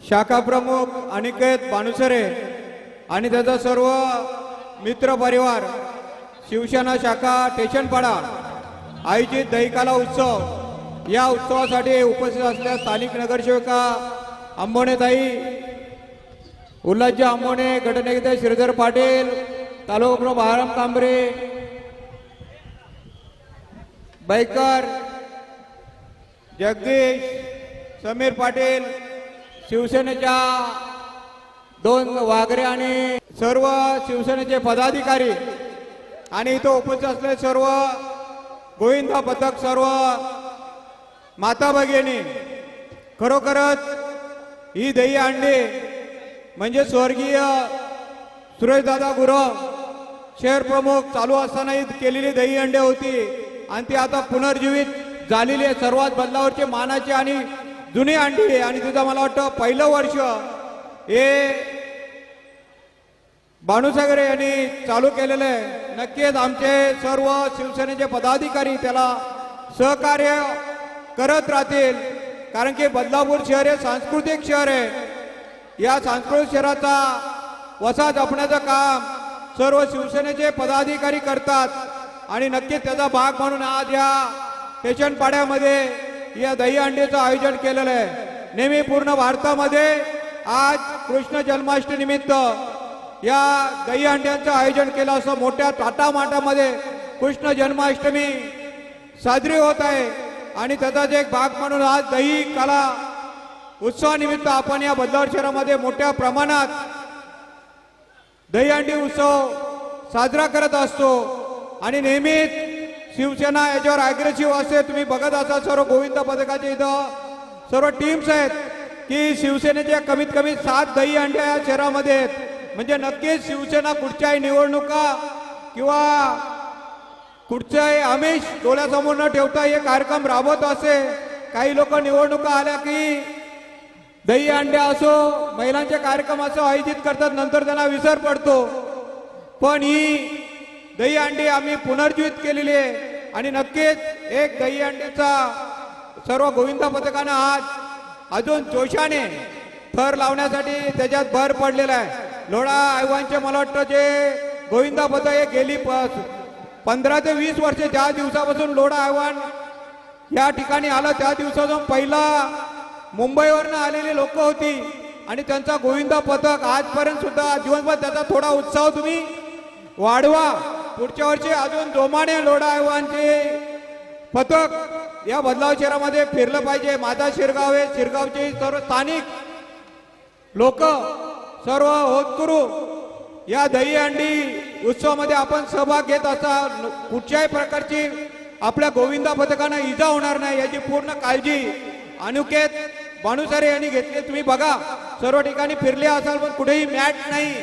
शाखा प्रमुख अनिकेत बानुसरे आणि त्याचा सर्व मित्र परिवार शिवसेना शाखा टेशनपाडा आयोजित दहिकाला उत्सव. या उत्सवासाठी उपस्थित असलेल्या स्थानिक नगरसेविका आंबोणेताई उल्हासजी आंबोणे गटनेते श्रीधर पाटील तालुका प्रमुख आराम कांबरे बैकर जगदीश समीर पाटील शिवसेनेच्या दोन वागरे आणि सर्व शिवसेनेचे पदाधिकारी आणि इथं उपस्थित असलेले सर्व गोविंदा पथक सर्व माता भगिनी खरोखरच ही दही अंडी म्हणजे स्वर्गीय सुरेशदादा गुरव शहर प्रमुख चालू असताना ही केलेली दही अंडे होती आणि ती आता पुनर्जीवित झालेली आहे. सर्वात बदलावरची मानाची आणि जुनी अंडी आहे आणि तिथं मला वाटतं पहिलं वर्ष हे बाणूसागरे यांनी चालू केलेलं आहे. नक्कीच आमचे सर्व शिवसेनेचे पदाधिकारी त्याला सहकार्य करत राहतील. कारण की बदलापूर शहर हे सांस्कृतिक शहर आहे. या सांस्कृतिक शहराचा वसा जपण्याचं काम सर्व शिवसेनेचे पदाधिकारी करतात. आणि नक्कीच त्याचा भाग म्हणून आज या स्टेशन पाड्यामध्ये या दही आयोजन केलेलं आहे. नेहमी पूर्ण भारतामध्ये आज कृष्ण जन्माष्टमी निमित्त या दहीहंड्यांचं आयोजन केलं असं मोठ्या ताटामाटामध्ये कृष्ण जन्माष्टमी साजरी होत आहे. आणि त्याचाच एक भाग म्हणून आज दही कला उत्सवानिमित्त आपण या बदलावर शहरामध्ये मोठ्या प्रमाणात दहीहंडी उत्सव साजरा करत असतो. आणि नेहमीच शिवसेना याच्यावर अग्रेसिव्ह असते तुम्ही बघत असाल सर्व गोविंद पथकाचे इथं. सर्व टीम्स आहेत की शिवसेनेच्या कमीत कमी सात दही अंड्या या शहरामध्ये आहेत. म्हणजे नक्कीच शिवसेना कुठच्याही निवडणुका किंवा कुठच्याही आमिष डोळ्यासमोर न ठेवता हे कार्यक्रम राबवत असे. काही लोक निवडणुका आल्या की दही अंड्या असो महिलांचे कार्यक्रम असो आयोजित करतात नंतर त्यांना विसर पडतो. पण ही दही अंडी आम्ही पुनर्जीवित केलेली आहे. आणि नक्कीच एक दही अंडीचा सर्व गोविंदा पथकानं आज अजून जोशाने थर लावण्यासाठी त्याच्यात भर पडलेला आहे. लोढा आयोगांचे मला वाटतं जे गोविंदा पथक हे गेली पंधरा ते वीस वर्ष ज्या दिवसापासून लोढा आव्हान या ठिकाणी आलं त्या दिवसापासून पहिला मुंबईवरनं आलेली लोक होती. आणि त्यांचा गोविंदा पथक आजपर्यंत सुद्धा दिवसभर त्याचा थोडा उत्साह तुम्ही वाढवा. पुढच्या वर्षी अजून जोमाने लोढा आव्हानचे पथक या बदलाव शहरामध्ये फिरलं पाहिजे. माझा शिरगाव आहे. शिरगावचे सर्व स्थानिक लोक सर्व होतकरू या दही अंडी उत्सवामध्ये आपण सहभाग घेत असा कुठच्याही प्रकारची आपल्या गोविंदा पथकांना इजा होणार नाही याची पूर्ण काळजी अनुकेत बाणुसारे यांनी घेतली. तुम्ही बघा सर्व ठिकाणी फिरले असाल पण कुठेही मॅट नाही.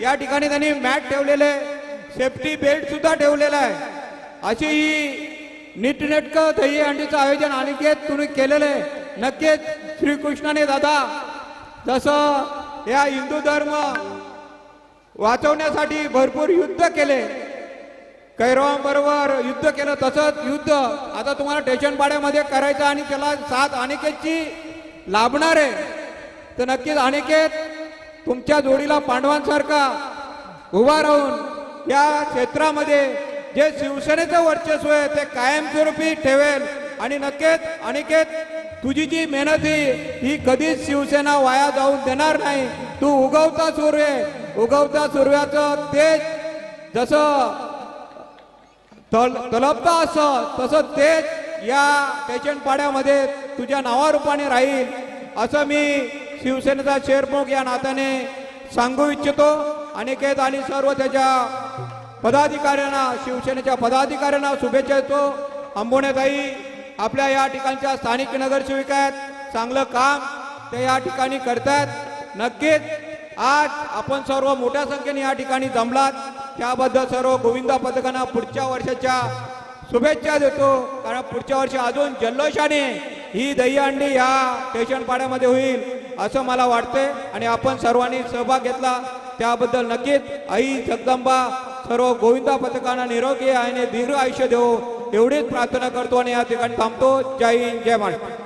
या ठिकाणी त्यांनी मॅट ठेवलेले सेफ्टी बेल्ट सुद्धा ठेवलेला आहे. अशी ही नीटनेटकं दहीहंडीचं आयोजन अनिकेत तुम्ही केलेलं आहे. नक्कीच श्रीकृष्णाने दादा जसं या हिंदू धर्म वाचवण्यासाठी भरपूर युद्ध केले कैरवांबरोबर युद्ध केलं तसंच युद्ध आता तुम्हाला टेशनपाड्यामध्ये करायचं आणि त्याला साथ अनिकेतची लाभणार आहे. तर नक्कीच अनिकेत तुमच्या जोडीला पांडवांसारखा उभा राहून या क्षेत्रामध्ये जे शिवसेनेचं वर्चस्व आहे ते कायमस्वरूपी ठेवेल. आणि नक्कीच अनिकेत तुझी जी मेहनत ही ही कधीच शिवसेना वाया जाऊन देणार नाही. तू उगवता सूर्य. उगवता सूर्याचं तेज जसं तल तलपता असं तसं तेच या पेशंटपाड्यामध्ये तुझ्या नावारूपाने राहील. असं मी शिवसेनेचा प्रमुख या नात्याने सांगू इच्छितो. अनिकेत आणि सर्व त्याच्या पदाधिकाऱ्यांना शिवसेनेच्या पदाधिकाऱ्यांना शुभेच्छा देतो. अंबोण्याताई आपल्या या ठिकाणच्या स्थानिक नगरसेविका आहेत चांगलं काम ते या ठिकाणी करतायत. नक्कीच आज आपण सर्व मोठ्या संख्येने या ठिकाणी जमलात. त्याबद्दल सर्व गोविंदा पथकांना पुढच्या वर्षाच्या शुभेच्छा देतो. कारण पुढच्या वर्षी अजून जल्लोषाने ही दहीहंडी या स्टेशन पाड्यामध्ये होईल असं मला वाटते आणि आपण सर्वांनी सहभाग घेतला. त्याबद्दल नक्कीच आई जगदंबा सर्व गोविंदा पथकांना निरोगी आणि दीर्घ आयुष्य देऊ एवढीच प्रार्थना करतो आणि या ठिकाणी थांबतो. जय हिंद जय महाराष्ट्र.